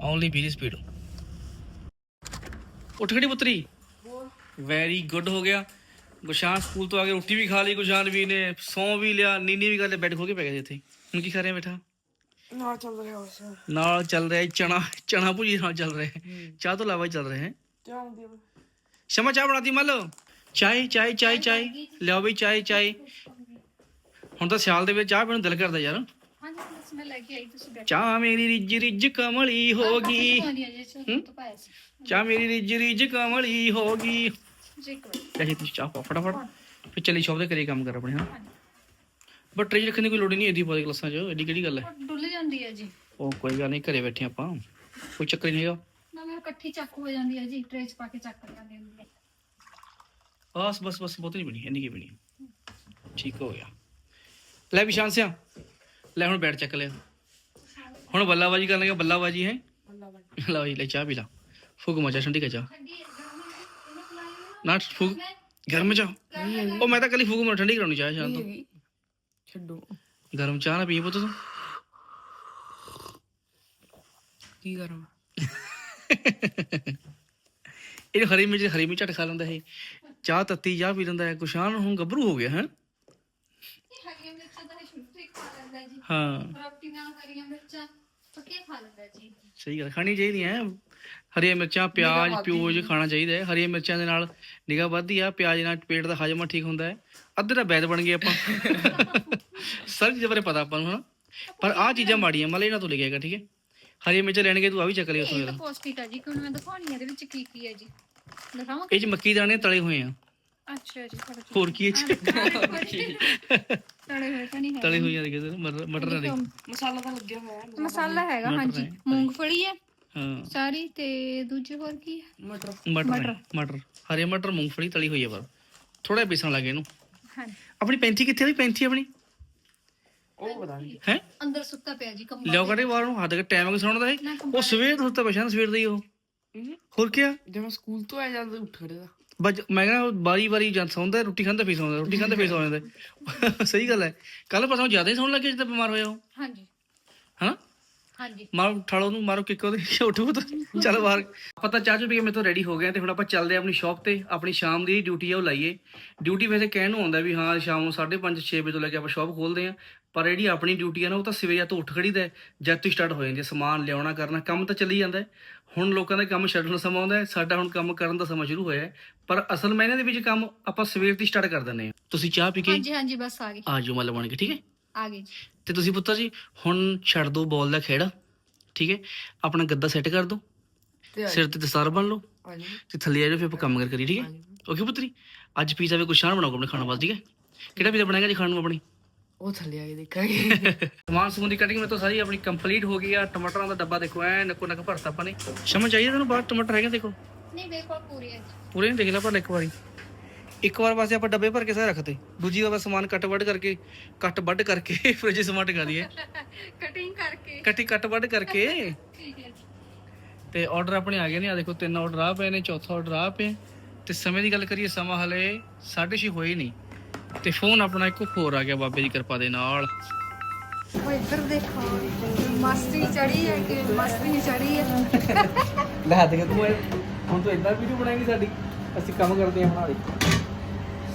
ਓਨਲੀ 20 ਸਪੀਡ ਉੱਠ ਖੜੀ ਪੁੱਤਰੀ। ਵੈਰੀ ਗੁੱਡ ਹੋ ਗਿਆ। ਗੁਸ਼ਾਨ ਸਕੂਲ ਤੋਂ ਆ ਕੇ ਰੋਟੀ ਵੀ ਖਾ ਲਈ ਗੁਸ਼ਾਨ ਵੀ ਨੇ ਸੌਂ ਵੀ ਲਿਆ, ਨੀਨੀ ਵੀ ਕਰ ਲਿਆ ਬੈੱਡ ਖੋ ਕੇ ਪੈ ਗਿਆ ਜੀ ਇੱਥੇ। ਹੁਣ ਕੀ ਕਰ ਰਿਹਾ ਬੈਠਾ? ਨਾਲ ਚੱਲ ਰਿਹਾ ਵੈਸੇ ਨਾਲ ਚੱਲ ਰਿਹਾ ਚਣਾ ਚਣਾ ਭੁਜੀ ਨਾਲ ਚੱਲ ਰਿਹਾ। ਚਾਹ ਤੋਂ ਇਲਾਵਾ ਚੱਲ ਰਿਹਾ। ਸ਼ਮਾ ਚਾਹ ਬਣਾਤੀ ਮੰਨ ਚਾਹ ਚਾਹ ਚਾਹ ਚਾਹ। ਲਿਓ ਬਈ ਚਾਹ ਚਾਹ। ਹੁਣ ਤਾਂ ਸਿਆਲ ਦੇ ਵਿੱਚ ਚਾਹ ਪੀਣ ਦਿਲ ਕਰਦਾ ਯਾਰ। ਚਾਹ ਮੇਰੀ ਰਿੱਜ ਰਿੱਜ ਕਮਲੀ ਹੋ ਗਈ। ਚਾਹ ਮੇਰੀ ਰਿੱਜ ਰਿੱਜ ਕਮਲੀ ਹੋਗੀ ਤੁਸੀਂ ਚਾਹ ਪਾਓ, ਫਟਾਫਟ। ਫਿਰ ਚੱਲੀ ਸ਼ੌਪ ਦੇ ਕਰੀ ਕੰਮ ਕਰ ਆਪਣੇ ਹਾਂ। ਬਟ ਟ੍ਰੇਜ ਰੱਖਣ ਦੀ ਕੋਈ ਲੋੜ ਨਹੀਂ ਇਹਦੀ ਬਹੁਤ ਕਲਾਸਾਂ 'ਚ। ਐਡੀ ਕਿਹੜੀ ਗੱਲ ਹੈ? ਡੁੱਲ ਜਾਂਦੀ ਹੈ ਜੀ। ਉਹ ਕੋਈ ਗੱਲ ਨਹੀਂ ਘਰੇ ਬੈਠੇ ਆਪਾਂ। ਕੋਈ ਚੱਕਰ ਨਹੀਂ ਹੈਗਾ। ਨਾ ਮੈਂ ਇਕੱਠੀ ਚੱਕ ਹੋ ਜਾਂਦੀ ਹੈ ਜੀ। ਟ੍ਰੇ 'ਚ ਪਾ ਕੇ ਚੱਕ ਜਾਂਦੀ ਹੁੰਦੀ ਹੈ। ਬਸ ਬਸ ਬਸ ਬਹੁਤ ਨਹੀਂ ਬਣੀ ਇੰਨੀ ਕੀ ਬਣੀ। ਠੀਕ ਹੋ ਗਿਆ। ਲੈ ਵਿਸ਼ਾਨ ਸਿਆ ਲੈ ਹੁਣ ਬੈਠ ਚੱਕ ਲਿਆ। ਹੁਣ ਬੱਲਾਬਾਜੀ ਕਰਨ ਲੱਗਾ ਬੱਲਾਬਾਜੀ ਹੈ? ਲਓ ਜੀ ਲੈ ਚਾਹ ਪੀ ਲਾ। ਫੁਗ ਮਚਾ ਠੰਡੀ ਕਾ ਚਾਹ। ਨਾ। ਫੁਗ ਗਰਮ ਚਾਹ। ਉਹ ਮੈਂ ਤਾਂ ਕੱਲੀ ਫੁਗ ਮਰ ਠੰਡੀ ਕਰਾਉਣੀ ਚਾਹ ਸ਼ਾਮ ਤੋਂ। ਛੱਡੋ। ਗਰਮ ਚਾਹ ਨਾ ਪੀ ਪੁੱਤ ਤੂੰ। ਕੀ ਕਰਾਂ ਇਹ ਹਰੀ ਮਿਰਚ ਹਰੀ ਮਿਰਚ ਝਟ ਖਾ ਲੈਂਦਾ ਇਹ। ਚਾਹ ਤੱਤੀ ਚਾਹ ਪੀ ਲੈਂਦਾ ਹੈ। ਕੁਸ਼ਾਨ ਹੁਣ ਗੱਭਰੂ ਹੋ ਗਿਆ ਹੈ? ਹਰੀਆਂ ਮਿਰਚਾਂ ਤਾਂ ਇਹ ਸ਼ੁਰੂ ਤੋਂ ਹੀ ਖਾ ਲੈਂਦਾ ਜੀ। ਹਾਂ। ਰੋਟੀ ਨਾਲ ਹਰੀਆਂ ਮਿਰਚਾਂ ਪੱਕੇ ਖਾ ਲੈਂਦਾ ਜੀ। ਸਹੀ ਗੱਲ ਖਾਣੀ ਚਾਹੀਦੀ ਹੈ? ਹਰੀਆਂ ਮਿਰਚਾਂ ਪਿਆਜ਼ ਪਿਓਜ ਖਾਣਾ ਚਾਹੀਦਾ ਹੈ। ਹਰੀਆਂ ਮਿਰਚਾਂ ਦੇ ਨਾਲ ਨਿਗਾਹ ਵੱਧਦੀ ਆ। ਪਿਆਜ਼ ਨਾਲ ਪੇਟ ਦਾ ਹਜਮਾ ਠੀਕ ਹੁੰਦਾ ਹੈ। ਅੱਧੇ ਦਾ ਬੈਦ ਬਣ ਗਏ ਆਪਾਂ। ਸਾਰੀ ਚੀਜ਼ਾਂ ਬਾਰੇ ਪਤਾ ਆਪਾਂ ਨੂੰ ਹਨਾ? ਪਰ ਆਹ ਚੀਜ਼ਾਂ ਮਾੜੀਆਂ ਮਲੇ ਇਹਨਾਂ ਤੋਂ ਲਿਖਿਆਗਾ ਠੀਕ ਹੈ? ਹਰੀਆਂ ਮਿਰਚਾਂ ਲੈਣਗੇ ਤੂੰ ਆ ਵੀ ਚੱਕ ਲਿਆ ਇਹ ਤਾਂ ਪੌਸ਼ਟਿਕ ਆ ਜੀ ਕਿ ਹੁਣ ਮੈਂ ਦਿਖਾਉਣੀ ਆ ਇਹਦੇ ਵਿੱਚ ਕੀ ਕੀ ਹੈ ਜੀ? ਦਿਖਾਵਾਂ? ਇਹ ਚ ਮੱਕੀ ਦੇ ਦਾਣੇ ਤਲੇ ਹੋਏ ਆ। ਅੱਛਾ ਜੀ ਹੋਰ ਕੀ ਇਹ ਚ ਤੜੇ ਹੋਏ ਤਾਂ ਨਹੀਂ ਹੈ ਤਲੇ ਹੋਈਆਂ ਦੇਖੇ ਮਟਰ ਮਟਰ ਵਾਲੇ ਮਸਾਲਾ ਤਾਂ ਲੱਗਿਆ ਹੋਇਆ ਹੈ। ਮਸਾਲਾ ਹੈਗਾ ਹਾਂਜੀ। ਮੂੰਗਫਲੀ ਹੈ ਹਾਂ। ਸਾਰੀ ਤੇ ਦੂਜੇ ਹੋਰ ਕੀ ਹੈ? ਮਟਰ। ਮਟਰ ਨੇ, ਮਟਰ। ਹਰੇ ਮਟਰ ਮੂੰਗਫਲੀ ਤਲੀ ਹੋਈ ਆ ਪਰ ਥੋੜਾ ਪੀਸਣ ਲੱਗੇ ਇਹਨੂੰ। ਆਪਣੀ ਪੈਂਤੀ ਕਿੱਥੇ ਆ ਵੀ ਪੈਂਤੀ ਆਪਣੀ? ਉਹ ਪਤਾ ਨਹੀਂ ਹੈ? ਅੰਦਰ ਸੁੱਤਾ ਪਿਆ ਜੀ ਕੰਬਲ ਲਿਓ ਕਰੇ ਬਾਹਰ ਨੂੰ ਹੱਦ ਕੇ ਟਾਈਮ ਕਿ ਸੌਣ ਦਾ ਇਹ ਉਹ ਸਵੇਰ ਤੋਂ ਸੁੱਤਾ ਪਛਾਣ ਸਵੇਰ ਦਾ ਹੀ ਉਹ। ਹੋਰ ਕੀ ਜਦੋਂ ਸਕੂਲ ਤੋਂ ਆਇਆ ਜਾਂਦਾ ਉੱਠ ਖੜੇਗਾ ਬਜ ਮੈਂ ਕਹਿੰਦਾ ਬਾਰੀ ਬਾਰੀ ਜਾਂ ਸੌਂਦਾ ਰੋਟੀ ਖਾਂਦਾ ਫੇਰ ਸੌਂਦਾ ਰੋਟੀ ਖਾਂਦਾ ਫੇਰ ਸੌਂ ਜਾਂਦਾ। ਸਹੀ ਗੱਲ ਹੈ। ਕੱਲ ਪਰਸੋਂ ਜ਼ਿਆਦਾ ਹੀ ਸੌਣ ਲੱਗੇ ਜਦੋਂ ਬਿਮਾਰ ਹੋਇਆ ਉਹ। ਹਾਂਜੀ। ਹਨਾ? ਹਾਂਜੀ। ਮਾਰੋ ਠਾਲੋ ਨੂੰ ਮਾਰੋ ਕਿੱਕ ਉਹਦੇ। ਉੱਠੋ ਤਾਂ ਚੱਲ ਬਾਹਰ। ਆਪਾਂ ਤਾਂ ਚਾਹ ਚੁ ਪੀ ਕੇ ਮੇਰੇ ਤੋਂ ਰੈਡੀ ਹੋ ਗਏ ਆ ਤੇ ਹੁਣ ਆਪਾਂ ਚੱਲਦੇ ਆ ਆਪਣੀ ਸ਼ਾਪ ਤੇ। ਆਪਣੀ ਸ਼ਾਮ ਦੀ ਡਿਊਟੀ ਆ ਉਹ ਲਾਈਏ। ਡਿਊਟੀ ਵੈਸੇ ਕਹਿਣ ਨੂੰ ਆਉਂਦਾ ਵੀ ਹਾਂ ਸ਼ਾਮ ਨੂੰ 5:30 6 ਵਜੇ ਤੋਂ ਲੈ ਕੇ ਆਪਾਂ ਸ਼ਾਪ ਖੋਲਦੇ ਆ। ਪਰ ਜਿਹੜੀ ਆਪਣੀ ਡਿਊਟੀ ਆ ਨਾ ਉਹ ਤਾਂ ਸਵੇਰੇ ਜਾਂ ਤੋਂ ਉੱਠ ਖੜੀਦਾ ਹੈ, ਜਦ ਤੋਂ ਸਟਾਰਟ ਹੋ ਜਾਂਦੀ ਹੈ। ਸਮਾਨ ਲਿਆਉਣਾ ਕਰਨਾ ਕੰਮ ਤਾਂ ਚੱਲੀ ਜਾਂਦਾ ਹੈ। ਹੁਣ ਲੋਕਾਂ ਦਾ ਕੰਮ ਛੱਡਣ ਦਾ ਸਮਾਂ ਆਉਂਦਾ ਹੈ। ਸਾਡਾ ਹੁਣ ਕੰਮ ਕਰਨ ਦਾ ਸਮਾਂ ਸ਼ੁਰੂ ਹੋਇਆ ਹੈ। ਪਰ ਅਸਲ ਮਾਇਨੇ ਦੇ ਵਿੱਚ ਕੰਮ ਆਪਾਂ ਸਵੇਰ ਤੋਂ ਸਟਾਰਟ ਕਰ ਦਿੰਦੇ ਆ ਤੁਸੀਂ ਚਾਹ ਪੀ ਕੇ ਹਾਂਜੀ ਹਾਂਜੀ ਬਸ ਆ ਗਏ ਆ ਜਾਓ ਮਤਲਬ ਬਣ ਕੇ ਠੀਕ ਹੈ? ਆ ਗਏ। ਜੀ ਤੇ ਤੁਸੀਂ ਪੁੱਤਰ ਜੀ ਹੁਣ ਛੱਡ ਦਿਓ ਬਾਲ ਦਾ ਖੇੜਾ ਠੀਕ ਹੈ? ਆਪਣਾ ਗੱਦਾ ਸੈੱਟ ਕਰ ਦਿਓ ਤੇ ਸਿਰ ਤੇ ਦਸਤਾਰ ਬੰਨ ਲਓ ਆ ਜਾਓ ਤੇ ਥੱਲੇ ਆ ਜਾਓ ਫਿਰ ਆਪਾਂ ਕੰਮ ਕਰ ਕਰੀ ਠੀਕ ਹੈ? ਓਕੇ ਪੁੱਤਰੀ? ਅੱਜ ਪੀਜ਼ਾ ਵੀ ਕੁਛ ਸ਼ਾਨ ਬਣਾਓ ਆਪਣੇ ਖਾਣ ਵਾਸਤੇ ਠੀਕ ਹੈ? ਕਿਹੜਾ ਪੀਜ਼ਾ ਬਣਾਏਗਾ ਜੀ ਖਾਣ ਨੂੰ ਆਪਣੀ? ਉਹ ਥੱਲੇ ਆ ਕੇ ਦੇਖਾਂਗੇ। *laughs* ਸਮਾਨ ਸਮੂਨ ਦੀ ਕਟਿੰਗ ਮੇਰੇ ਤੋਂ ਸਾਰੀ ਆਪਣੀ ਕੰਪਲੀਟ ਹੋ ਗਈ ਆ ਟਮਾਟਰਾਂ ਦਾ ਡੱਬਾ ਦੇਖੋ ਐ ਨੱਕੋ ਨੱਕ ਭਰਤਾ ਆਪਾਂ ਨੇ। ਸਮਝ ਆਈ ਤੈਨੂੰ ਬਾਹਰ ਟਮਾਟਰ ਹੈਗੇ ਦੇਖੋ? ਨਹੀਂ ਮੇਰੇ ਕੋਲ ਪੂਰੀ ਹੈ ਜੀ। ਪੂਰੇ ਨਹੀਂ ਦੇਖ ਲੈ ਪਰ ਇੱਕ ਵਾਰੀ। ਇੱਕ ਵਾਰ ਵਾਸਤੇ ਆਪਾਂ ਡੱਬੇ ਭਰ ਕੇ ਸਾਰੇ ਰੱਖਤੇ। ਦੂਜੀ ਵਾਰ ਬਸ ਸਮਾਨ ਕੱਟ ਵੱਢ ਕਰਕੇ ਕੱਟ ਵੱਢ ਕਰਕੇ *laughs* ਫ੍ਰਿਜ ਸਮਾਨ ਟਿਕਾ ਦਈਏ। ਕਟਿੰਗ ਕਰਕੇ। ਕੱਟੀ ਕੱਟ ਵੱਢ ਕਰਕੇ। ਤੇ ਆਰਡਰ ਆਪਣੇ ਆ ਗਏ ਨੇ। ਆ ਦੇਖੋ ਤਿੰਨ ਆਰਡਰ ਆ ਪਏ ਨੇ ਚੌਥਾ ਆਰਡਰ ਆ ਪਿਆ। ਤੇ ਸਮੇਂ ਦੀ ਗੱਲ ਕਰੀਏ ਸਮਾਂ ਹਲੇ 6:30 ਹੋਏ ਨਹੀਂ। ਤੇ ਫੋਨ ਆਪਣਾ ਇੱਕ ਹੋਰ ਆ ਗਿਆ ਬਾਬੇ ਦੀ ਕਿਰਪਾ ਦੇ ਨਾਲ। ਉਹ ਇੱਧਰ ਦੇਖੋ। ਮਸਤੀ ਚੜੀ ਹੈ ਕਿ ਮਸਤੀ ਨਹੀਂ ਚੜੀ ਹੈ? ਲੈ ਦੇ ਤੂੰ ਹੁਣ ਤੂੰ ਇਦਾਂ ਵੀਡੀਓ ਬਣਾਏਂਗੀ ਸਾਡੀ। ਅਸੀਂ ਕੰਮ ਕਰਦੇ ਹਾਂ ਬਣਾ ਦੇ।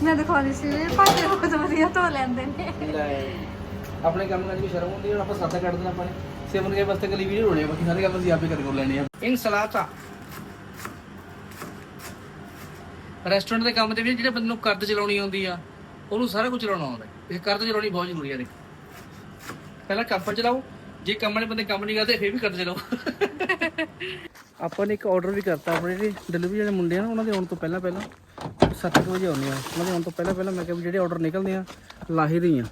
ਮੈਂ ਦਿਖਾਉਂਦੀ ਸੀ ਇਹ ਭਾਜੀ ਬਹੁਤ ਵਧੀਆ ਧੋ ਲੈਂਦੇ ਨੇ। ਲੈ ਆਪਣੇ ਕੰਮ ਕਰਨ ਦੀ ਸ਼ਰਮ ਹੁੰਦੀ ਹੈ ਹੁਣ ਆਪਾਂ ਸਾਦਾ ਕੱਢ ਦੇਣਾ ਆਪਾਂ ਨੇ। ਸੇਵਨ ਕੇ ਵਾਸਤੇ ਕਲੀ ਵੀਡੀਓ ਹੋਣੀ ਬਾਕੀ ਸਾਰੇ ਕੰਮ ਅਸੀਂ ਆਪੇ ਕਰ ਲੈਣੇ ਆ। ਇਨ ਸਲਾਤਾ ਰੈਸਟੋਰੈਂਟ ਦੇ ਕੰਮ ਤੇ ਵੀ ਜਿਹੜੇ ਬੰਦੇ ਨੂੰ ਕਰਦ ਚਲਾਉਣੀ ਆਉਂਦੀ ਆ ਉਹਨੂੰ ਸਾਰਾ ਕੁਝ ਚਲਾਉਣਾ ਆਉਂਦਾ। ਇਹ ਕਰਦ ਚਲਾਉਣੀ ਬਹੁਤ ਜ਼ਰੂਰੀ ਆ ਦੇਖ। ਪਹਿਲਾਂ ਕੰਮ ਚਲਾਓ ਜੇ ਕੰਮ ਵਾਲੇ ਬੰਦੇ ਕੰਮ ਨਹੀਂ ਕਰਦੇ ਫਿਰ ਵੀ ਕਰਦ ਚਲਾਓ। ਆਪਾਂ ਨੇ ਇੱਕ ਆਰਡਰ ਵੀ ਕਰਤਾ ਆਪਣੇ ਜਿਹੜੇ ਡਿਲੀਵਰੀ ਵਾਲੇ ਮੁੰਡੇ ਆ ਨਾ ਉਹਨਾਂ ਦੇ ਆਉਣ ਤੋਂ ਪਹਿਲਾਂ ਪਹਿਲਾਂ। 7 ਵਜੇ ਆਉਂਦੇ ਆ। ਉਹਨਾਂ ਦੇ ਆਉਣ ਤੋਂ ਪਹਿਲਾਂ ਪਹਿਲਾਂ ਮੈਂ ਕਿਹਾ ਵੀ ਜਿਹੜੇ ਆਰਡਰ ਨਿਕਲਦੇ ਆ ਲਾਹੇ ਦੇ ਆ।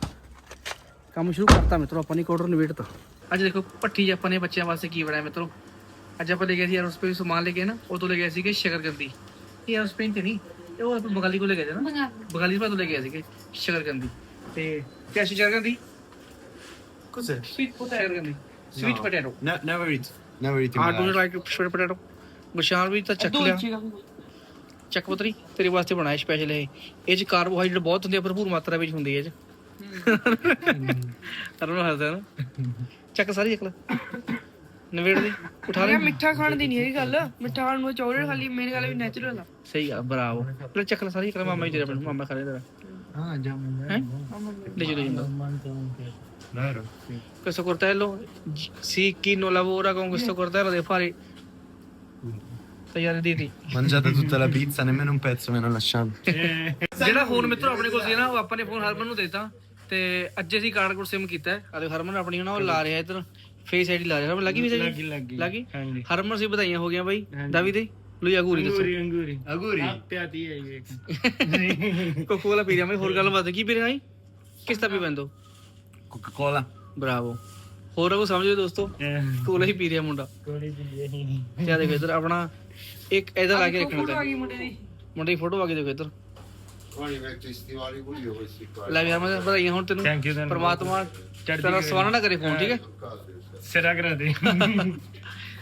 ਕੰਮ ਸ਼ੁਰੂ ਕਰਤਾ ਮਿੱਤਰੋ ਆਪਾਂ ਨੇ ਇੱਕ ਆਰਡਰ ਨਿਬੇੜਤਾ ਅੱਜ ਦੇਖੋ 'ਚ ਆਪਾਂ ਨੇ ਬੱਚਿਆਂ ਵਾਸਤੇ ਕੀ ਬਣਾਇਆ ਮਿੱਤਰੋ? ਅੱਜ ਆਪਾਂ ਲੈ ਗਏ ਸੀ ਐਰੋਸਪੇਸ ਸਮਾਨ ਲੈ ਕੇ ਨਾ ਉਹ ਤੋਂ ਲੈ ਗਏ ਸੀਗੇ ਸ਼ਕਰਕੰਦੀ। ਇਹ ਐਰੋਸਪੇਸ ਤੇ ਨਹੀਂ ਇਹ ਉਹ ਆਪਾਂ ਬਗਾਲੀ ਕੋਲ ਲੈ ਗਏ ਸੀ ਨਾ। ਬਗਾਲੀ। ਤੋਂ ਲੈ ਕੇ ਆਏ ਸੀਗੇ ਸ਼ਕਰਕੰਦੀ। ਤੇ ਕਿਆ ਸੀ ਸ਼ਕਰਕੰਦੀ? Cos'è? Sweet potato sweet potato Ne- never eat. Never eat in ah my do life. Like sweet potato Gushan ਵੀ ਤਾਂ ਚੱਕ ਲਿਆ। ਚੱਕ ਪਤਰੀ। ਤੇਰੇ ਵਾਸਤੇ ਬਣਾਇਆ ਸਪੈਸ਼ਲ ਇਹ। ਇਹ ਚ ਕਾਰਬੋਹਾਈਡਰੇਟ ਬਹੁਤ ਹੁੰਦੇ ਆ ਭਰਪੂਰ ਮਾਤਰਾ ਵਿੱਚ ਹੁੰਦੀ ਹੈ ਇਹ ਚ। ਅਰਨ ਹੱਸਦਾ ਨਾ। ਚੱਕ ਸਾਰੀ ਚੱਕ ਲੈ ਨਵੇੜ ਦੀ। ਉਠਾ ਲੈ ਯਾਰ ਮਿੱਠਾ ਖਾਣ ਦੀ ਨਹੀਂ ਹੈਗੀ ਗੱਲ। ਮਿੱਠਾ ਖਾਣ ਨੂੰ ਚਾਕਲੇਟ ਖਾਲੀ ਮੇਰੀ ਗੱਲ ਵੀ ਨੈਚੁਰਲ ਆ। ਸਹੀ ਆ ਬਰਾਵੋ ਲੈ ਚੱਕ ਲੈ ਸਾਰੀ ਚੱਕ ਲੈ ਮਾਮਾ ਜੀ ਤੇਰੇ ਮਾਮਾ ਖਾ ਲੈ ਤੇਰਾ। Ah, già. ਹੈ? ਲੈ ਚਲੋ ਜਿੰਦਾ Vero? questo coltello gi- sì chi non lavora con questo coltello deve fare tagliare i diti Mangiate tutta la pizza, nemmeno un pezzo me lo lasciate. ਜਿਹੜਾ ਫੋਨ ਮਿੱਤਰੋ ਆਪਣੇ ਕੋਲ ਸੀ ਨਾ ਉਹ ਆਪਾਂ ਨੇ ਫੋਨ ਹਰਮਨ ਨੂੰ ਦੇਤਾ ਤੇ ਅੱਜ ਅਸੀਂ ਕਾਰਡ ਕੋਡ ਸਿਮ ਕੀਤਾ ਹੈ ਅਲੇ ਹਰਮਨ ਆਪਣੀ ਨਾ ਉਹ ਲਾ ਰਿਹਾ ਇਧਰ ਫੇਸ ਆਈਡੀ ਲਾ ਰਿਹਾ ਹਰਮਨ ਲੱਗੀ ਵੀ ਸਹੀ ਲੱਗੀ, ਲੱਗੀ। ਲੱਗੀ ਹਾਂਜੀ। ਹਰਮਨ ਸੀ ਵਧਾਈਆਂ ਹੋ ਗਈਆਂ ਬਾਈ। ਦਾਵੀ ਦੇ ਲੁਈ ਅਗੂਰੀ ਦੱਸੋ Auguri, auguri. Auguri? Appiati cocoa ਵਾਲਾ ਪੀ ਰਿਹਾ ਮੈਂ ਹੋਰ ਗੱਲ ਬਾਤ ਕੀ ਪੀ ਰਿਹਾ ਹੈ ਕਿਸ ਦਾ ਪੀ ਬੰਦੋ Coca-Cola. ਬਰਾਵੋ ਹੋਰ ਕੋ ਸਮਝੋ ਦੋਸਤੋ Eh. ਕੋਲਾ ਹੀ ਪੀ ਰਿਹਾ ਮੁੰਡਾ Coli di ਤੇ ਦੇਖੋ ਇਧਰ ਆਪਣਾ ਇੱਕ ਇਧਰ ਲਾ ਕੇ ਰੱਖਣਾ ਫੋਟੋ ਆ ਗਈ ਮੁੰਡੇ ਦੀ। ਮੁੰਡੇ ਦੀ ਫੋਟੋ ਆ ਕੇ ਦੇਖੋ ਇਧਰ। vecchi stivali pure io questi qua. ਲੈ ਵੀ ਮੈਂ ਵਧਾਈਆਂ ਹੁਣ ਤੈਨੂੰ। Thank you, ਧੰਨਵਾਦ। ਪਰਮਾਤਮਾ ਚੜ੍ਹਦੀ ਤੇਰਾ ਕਲਾ। ਸਵਾਲ ਨਾ ਕਰੇ ਫੋਨ ਠੀਕ ਹੈ? ਸਿਰਾ ਕਰਾ ਦੇ।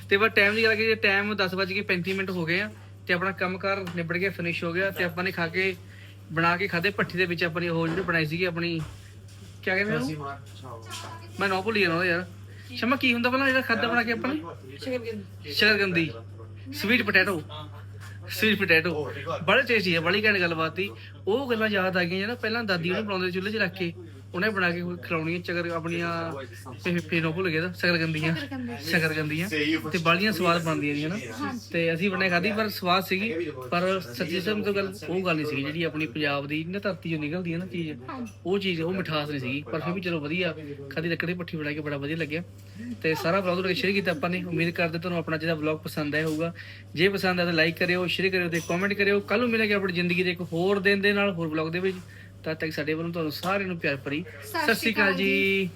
ਤੇ ਬਸ ਟਾਈਮ ਦੀ ਗੱਲ ਕਰੀਏ ਟਾਈਮ 10:35 ਮਿੰਟ ਹੋ ਗਏ ਆ ਤੇ ਆਪਣਾ ਕੰਮਕਾਰ ਨਿਬੜ ਗਿਆ ਫਿਨਿਸ਼ ਹੋ ਗਿਆ ਤੇ ਆਪਾਂ ਨੇ ਖਾ ਕੇ ਬਣਾ ਕੇ ਖਾਦੇ ਪੱਠੀ ਦੇ ਵਿੱਚ ਆਪਣੀ ਉਹ ਜਿਹੜੀ ਬਣਾਈ ਸੀਗੀ ਆਪਣੀ ਕੀ ਕਹਿੰਦੇ ਉਹਨੂੰ? ਮੈਂ ਨਾ ਭੁੱਲ ਗਿਆ ਨਾ ਯਾਰ। ਸ਼ਮਾ ਕੀ ਹੁੰਦਾ ਪਹਿਲਾਂ ਜਿਹੜਾ ਖਾਦਾ ਬਣਾ ਕੇ ਆਪਾਂ ਨੇ? ਸ਼ਕਰਕੰਦੀ ਸਵੀਟ ਪੋਟੈਟੋ ਸਵੀਟ ਪੋਟੈਟੋ ਬੜੇ ਟੇਸਟੀ ਹੈ ਬੜੀ ਘੈਂਟ ਗੱਲਬਾਤ ਸੀ। ਉਹ ਗੱਲਾਂ ਯਾਦ ਆ ਗਈਆਂ ਜਿਹੜਾ ਪਹਿਲਾਂ ਦਾਦੀ ਉਹਨੇ ਬਣਾਉਂਦੇ ਚੁੱਲ੍ਹੇ 'ਚ ਰੱਖ ਕੇ ਉਹਨੇ ਬਣਾ ਕੇ ਖਿਲਾਉਣੀਆਂ ਚਕਰ ਆਪਣੀਆਂ ਫੇ- ਫੇਰੋਂ ਭੁੱਲ ਗਏ ਤਾਂ ਸ਼ਕਰਕੰਦੀਆਂ ਸ਼ਕਰਕੰਦੀਆਂ ਤੇ ਬੜੀਆਂ ਸਵਾਦ ਬਣਦੀਆਂ ਨੇ ਹਨਾ? ਤੇ ਅਸੀਂ ਬਣੇ ਖਾਧੀ ਪਰ ਸਵਾਦ ਸੀਗੀ। ਪਰ ਸੱਚੀ ਸਮ ਤੋਂ ਗੱਲ ਉਹ ਗੱਲ ਨਹੀਂ ਸੀਗੀ ਜਿਹੜੀ ਆਪਣੀ ਪੰਜਾਬ ਦੀ ਨਾ ਧਰਤੀ ਚੋਂ ਨਿਕਲਦੀ ਹੈ ਨਾ ਚੀਜ਼। ਉਹ ਚੀਜ਼ ਉਹ ਮਿਠਾਸ ਨਹੀਂ ਸੀਗੀ। ਪਰ ਫਿਰ ਵੀ ਚਲੋ ਵਧੀਆ ਖਾਦੀ ਲੱਕੜੀ ਪੱਠੀ ਬਣਾ ਕੇ ਬੜਾ ਵਧੀਆ ਲੱਗਿਆ। ਤੇ ਸਾਰਾ ਵਲੌਗ ਤੁਹਾਡੇ ਸ਼ੇਅਰ ਕੀਤਾ ਆਪਾਂ ਨੇ। ਉਮੀਦ ਕਰਦੇ ਤੁਹਾਨੂੰ ਆਪਣਾ ਜਿਹੜਾ ਵਲੌਗ ਪਸੰਦ ਆਇਆ ਹੋਊਗਾ। ਜੇ ਪਸੰਦ ਆਇਆ ਤਾਂ ਲਾਈਕ ਕਰਿਓ ਸ਼ੇਅਰ ਕਰਿਓ ਤੇ ਕਮੈਂਟ ਕਰਿਓ। ਕੱਲ ਨੂੰ ਮਿਲਾਂਗੇ ਆਪਣੀ ਜ਼ਿੰਦਗੀ ਦੇ ਇੱਕ ਹੋਰ ਦਿਨ ਦੇ ਨਾਲ ਹੋਰ ਵਲੌਗ ਦੇ ਵਿੱਚ। ਤਦ ਤੱਕ ਸਾਡੇ ਵੱਲੋਂ ਤੁਹਾਨੂੰ ਸਾਰਿਆਂ ਨੂੰ ਪਿਆਰ ਭਰੀ ਸਤਿ ਸ਼੍ਰੀ ਅਕਾਲ ਜੀ।